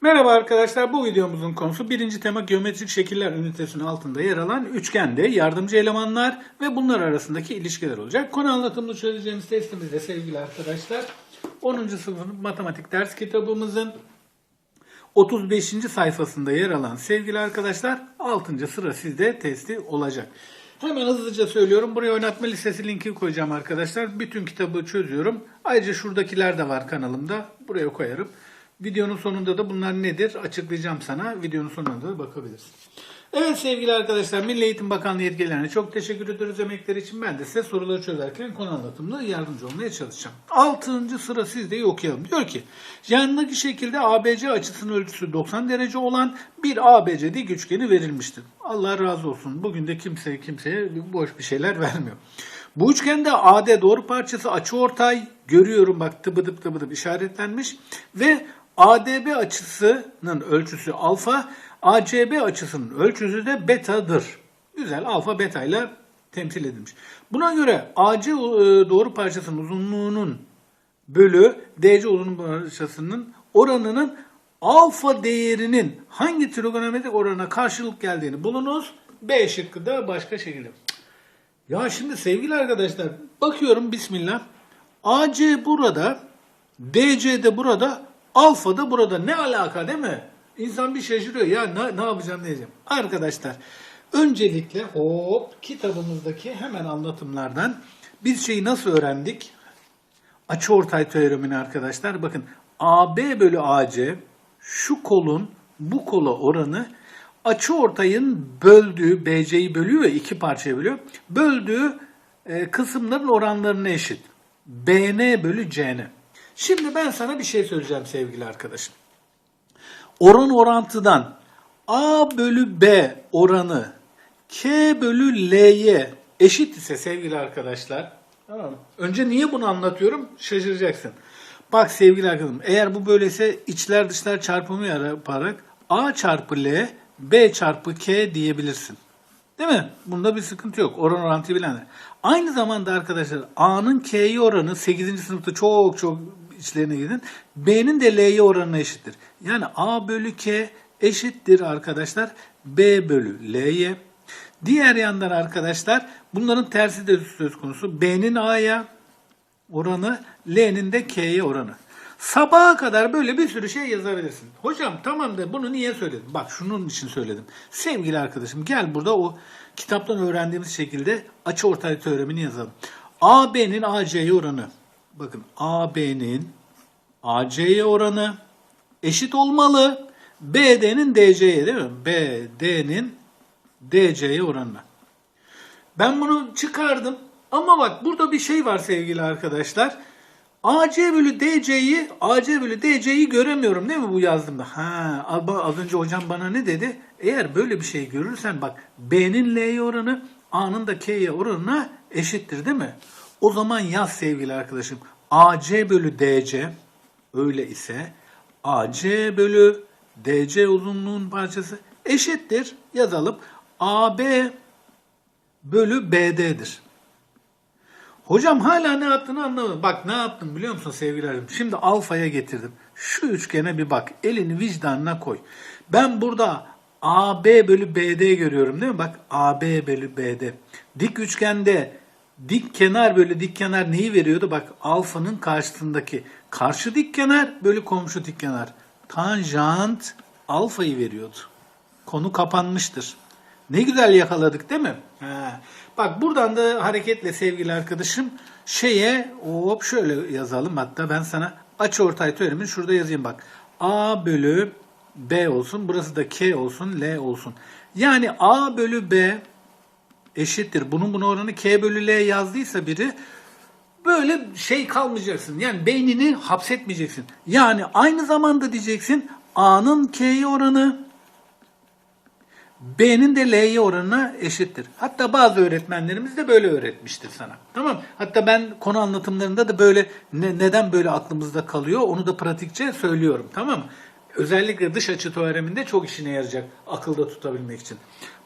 Merhaba arkadaşlar bu videomuzun konusu birinci tema geometrik şekiller ünitesinin altında yer alan üçgende yardımcı elemanlar ve bunlar arasındaki ilişkiler olacak. Konu anlatımını çözeceğimiz testimizde sevgili arkadaşlar 10. sınıfın matematik ders kitabımızın 35. sayfasında yer alan sevgili arkadaşlar 6. sıra sizde testi olacak. Hemen hızlıca söylüyorum. Buraya oynatma listesi linki koyacağım arkadaşlar. Bütün kitabı çözüyorum. Ayrıca şuradakiler de var kanalımda. Buraya koyarım. Videonun sonunda da bunlar nedir açıklayacağım sana. Videonun sonunda da bakabilirsin. Evet sevgili arkadaşlar Milli Eğitim Bakanlığı yetkililerine çok teşekkür ediyoruz emekleri için. Ben de size soruları çözerken konu anlatımında yardımcı olmaya çalışacağım. Altıncı sıra sizdeyi okuyalım. Diyor ki yanındaki şekilde ABC açısının ölçüsü 90 derece olan bir ABC dik üçgeni verilmiştir. Allah razı olsun. Bugün de kimse kimseye boş bir şeyler vermiyor. Bu üçgende AD doğru parçası açıortay görüyorum bak tıbıdıp tıbıdıp işaretlenmiş ve ADB açısının ölçüsü alfa, ACB açısının ölçüsü de betadır. Güzel alfa beta ile temsil edilmiş. Buna göre AC e, doğru parçasının uzunluğunun bölü DC uzunluğu parçasının oranının alfa değerinin hangi trigonometrik orana karşılık geldiğini bulunuz. B şıkkı da başka şekilde. Ya şimdi sevgili arkadaşlar bakıyorum bismillah. AC burada, DC de burada, alfa da burada. Ne alaka değil mi? İnsan bir şaşırıyor. Ya ne, ne yapacağım ne diyeceğim. Arkadaşlar öncelikle hop kitabımızdaki hemen anlatımlardan biz şeyi nasıl öğrendik? Açıortay teoremini arkadaşlar bakın AB bölü AC şu kolun bu kola oranı açıortayın böldüğü BC'yi bölüyor ya iki parçaya bölüyor. Böldüğü e, kısımların oranlarına eşit. BN bölü CN. Şimdi ben sana bir şey söyleyeceğim sevgili arkadaşım. Oran orantıdan A bölü B oranı K bölü L'ye eşit ise sevgili arkadaşlar. Tamam? Önce niye bunu anlatıyorum? Şaşıracaksın. Bak sevgili arkadaşım eğer bu böyleyse içler dışlar çarpımı yaparak A çarpı L B çarpı K diyebilirsin. Değil mi? Bunda bir sıkıntı yok. Oran orantıyı bilenler. Aynı zamanda arkadaşlar A'nın K'ye oranı 8. sınıfta çok çok içlerine gidin. B'nin de L'ye oranına eşittir. Yani A bölü K eşittir arkadaşlar B bölü L'ye. Diğer yandan arkadaşlar bunların tersi de söz konusu. B'nin A'ya oranı, L'nin de K'ye oranı. Sabaha kadar böyle bir sürü şey yazabilirsin. Hocam tamam da bunu niye söyledim? Bak şunun için söyledim. Sevgili arkadaşım gel burada o kitaptan öğrendiğimiz şekilde açı ortay teoremini yazalım. AB'nin AC'ye oranı. Bakın AB'nin AC'ye oranı eşit olmalı. BD'nin DC'ye değil mi? BD'nin DC'ye oranına. Ben bunu çıkardım. Ama bak burada bir şey var sevgili arkadaşlar. AC bölü DC'yi AC bölü DC'yi göremiyorum değil mi bu yazdığımda? Ha, az önce hocam bana ne dedi? Eğer böyle bir şey görürsen bak B'nin L'ye oranı A'nın da K'ye oranına eşittir değil mi? O zaman yaz sevgili arkadaşım. AC bölü DC öyle ise AC bölü DC uzunluğun parçası eşittir. Yazalım. AB bölü BD'dir. Hocam hala ne yaptığını anlamadım. Bak ne yaptım biliyor musun sevgilerim? Şimdi alfaya getirdim. Şu üçgene bir bak. Elini vicdanına koy. Ben burada AB bölü BD görüyorum değil mi? Bak AB bölü BD. Dik üçgende dik kenar bölü dik kenar neyi veriyordu? Bak alfanın karşısındaki karşı dik kenar bölü komşu dik kenar. Tanjant alfayı veriyordu. Konu kapanmıştır. Ne güzel yakaladık değil mi? Ha. Bak buradan da hareketle sevgili arkadaşım şeye hop şöyle yazalım hatta ben sana açı ortay teoremini şurada yazayım bak. A bölü B olsun burası da K olsun L olsun. Yani A bölü B eşittir. Bunun bunu oranı K bölü L yazdıysa biri böyle şey kalmayacaksın. Yani beynini hapsetmeyeceksin. Yani aynı zamanda diyeceksin A'nın K'ye oranı B'nin de L'ye oranına eşittir. Hatta bazı öğretmenlerimiz de böyle öğretmiştir sana. Tamam Hatta ben konu anlatımlarında da böyle ne, neden böyle aklımızda kalıyor onu da pratikçe söylüyorum. Tamam mı? Özellikle dış açı teoreminde çok işine yarayacak akılda tutabilmek için.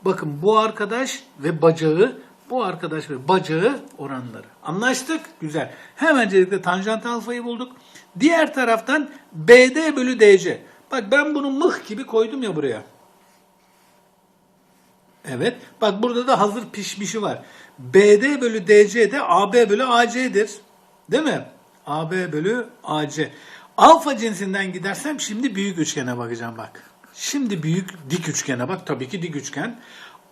Bakın bu arkadaş ve bacağı bu arkadaş ve bacağı oranları. Anlaştık? Güzel. Hemencelikle tanjant alfayı bulduk. Diğer taraftan BD bölü DC. Bak ben bunu mıh gibi koydum ya buraya. Evet. Bak burada da hazır pişmişi var. BD bölü DC de AB bölü AC'dir. Değil mi? AB bölü AC. Alfa cinsinden gidersem şimdi büyük üçgene bakacağım bak. Şimdi büyük dik üçgene bak. Tabii ki dik üçgen.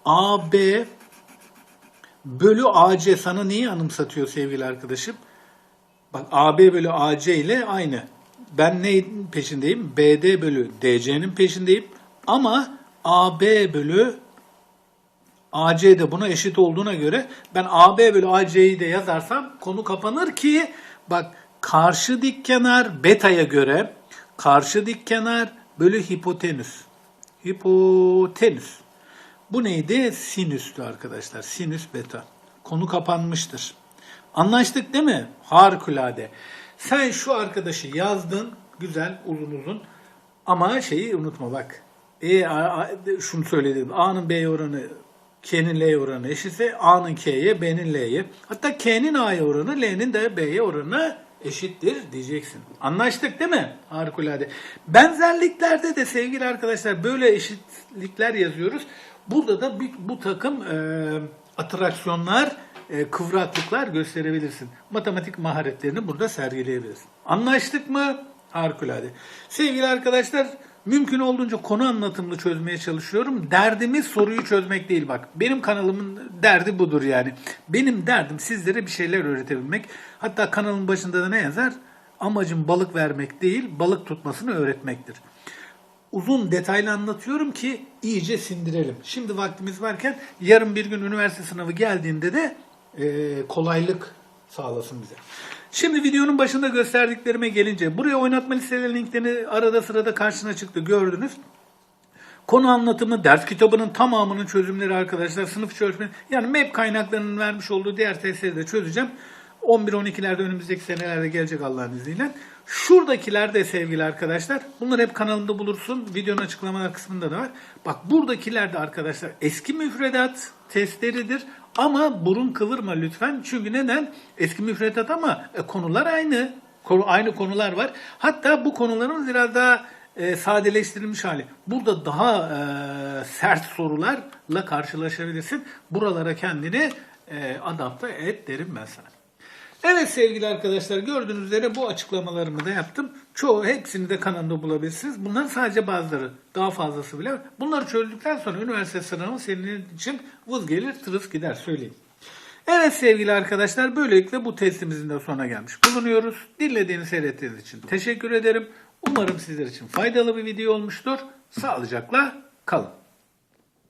AB bölü AC sana neyi anımsatıyor sevgili arkadaşım? Bak AB bölü AC ile aynı. Ben neyin peşindeyim? BD bölü DC'nin peşindeyim. Ama AB bölü AC de buna eşit olduğuna göre ben AB bölü AC'yi de yazarsam konu kapanır ki bak karşı dik kenar beta'ya göre karşı dik kenar bölü hipotenüs. Hipotenüs. Bu neydi? Sinüstü arkadaşlar. Sinüs beta. Konu kapanmıştır. Anlaştık değil mi? Harikulade. Sen şu arkadaşı yazdın. Güzel, uzun uzun. Ama şeyi unutma bak. E, a, a- şunu söyledim. A'nın B'ye oranı K'nin L'ye oranı eşitse A'nın K'ye, B'nin L'ye. Hatta K'nin A'ya oranı, L'nin de B'ye oranı eşittir diyeceksin. Anlaştık değil mi? Harikulade. Benzerliklerde de sevgili arkadaşlar böyle eşitlikler yazıyoruz. Burada da bir, bu takım e, atraksiyonlar, e, kıvraklıklar gösterebilirsin. Matematik maharetlerini burada sergileyebilirsin. Anlaştık mı? Harikulade. Sevgili arkadaşlar mümkün olduğunca konu anlatımlı çözmeye çalışıyorum. Derdimiz soruyu çözmek değil bak. Benim kanalımın derdi budur yani. Benim derdim sizlere bir şeyler öğretebilmek. Hatta kanalın başında da ne yazar? Amacım balık vermek değil, balık tutmasını öğretmektir uzun detaylı anlatıyorum ki iyice sindirelim. Şimdi vaktimiz varken yarın bir gün üniversite sınavı geldiğinde de e, kolaylık sağlasın bize. Şimdi videonun başında gösterdiklerime gelince buraya oynatma listeleri linklerini arada sırada karşına çıktı gördünüz. Konu anlatımı, ders kitabının tamamının çözümleri arkadaşlar. Sınıf çözümleri. Yani MEP kaynaklarının vermiş olduğu diğer testleri de çözeceğim. 11-12'lerde önümüzdeki senelerde gelecek Allah'ın izniyle. Şuradakiler de sevgili arkadaşlar. Bunları hep kanalımda bulursun. Videonun açıklamalar kısmında da var. Bak buradakiler de arkadaşlar eski müfredat testleridir. Ama burun kıvırma lütfen. Çünkü neden? Eski müfredat ama e, konular aynı. Konu, aynı konular var. Hatta bu konuların biraz daha e, sadeleştirilmiş hali. Burada daha e, sert sorularla karşılaşabilirsin. Buralara kendini e, adapte et derim ben sana. Evet sevgili arkadaşlar gördüğünüz üzere bu açıklamalarımı da yaptım. Çoğu hepsini de kanalımda bulabilirsiniz. Bunlar sadece bazıları. Daha fazlası bile. Bunları çözdükten sonra üniversite sınavı senin için vız gelir tırıs gider söyleyeyim. Evet sevgili arkadaşlar böylelikle bu testimizin de sonuna gelmiş bulunuyoruz. Dinlediğiniz seyrettiğiniz için teşekkür ederim. Umarım sizler için faydalı bir video olmuştur. Sağlıcakla kalın.